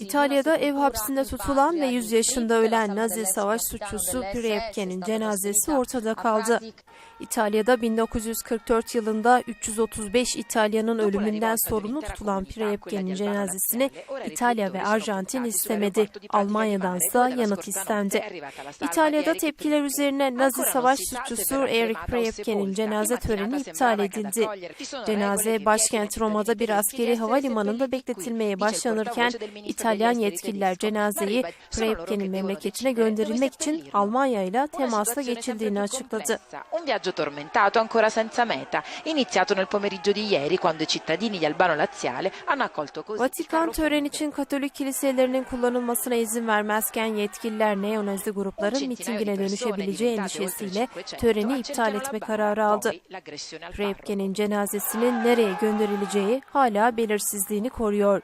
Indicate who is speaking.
Speaker 1: İtalya'da ev hapsinde tutulan ve 100 yaşında ölen Nazi savaş suçlusu Priebke'nin cenazesi ortada kaldı. İtalya'da 1944 yılında 335 İtalyanın ölümünden sorumlu tutulan Priebke'nin cenazesini İtalya ve Arjantin istemedi. Almanya'dansa yanıt istendi. İtalya'da tepkiler üzerine Nazi savaş suçlusu Erich Priebke'nin cenaze töreni iptal edildi. Cenaze başkent Roma'da bir askeri havalimanında bekletilmeye başlanırken İtalyan yetkililer cenazeyi Priebke'nin memleketine gönderilmek için Almanya ile temasa geçildiğini açıkladı.
Speaker 2: Un viaggio tormentato ancora senza meta, iniziato nel pomeriggio di ieri quando i cittadini di Albano Laziale hanno accolto così
Speaker 1: Vatikan tören için Katolik kiliselerinin kullanılmasına izin vermezken yetkililer neonazi grupların mitingine dönüşebileceği endişesiyle töreni iptal etme kararı aldı. Priebke'nin cenazesinin nereye gönderileceği hala belirsizliğini koruyor.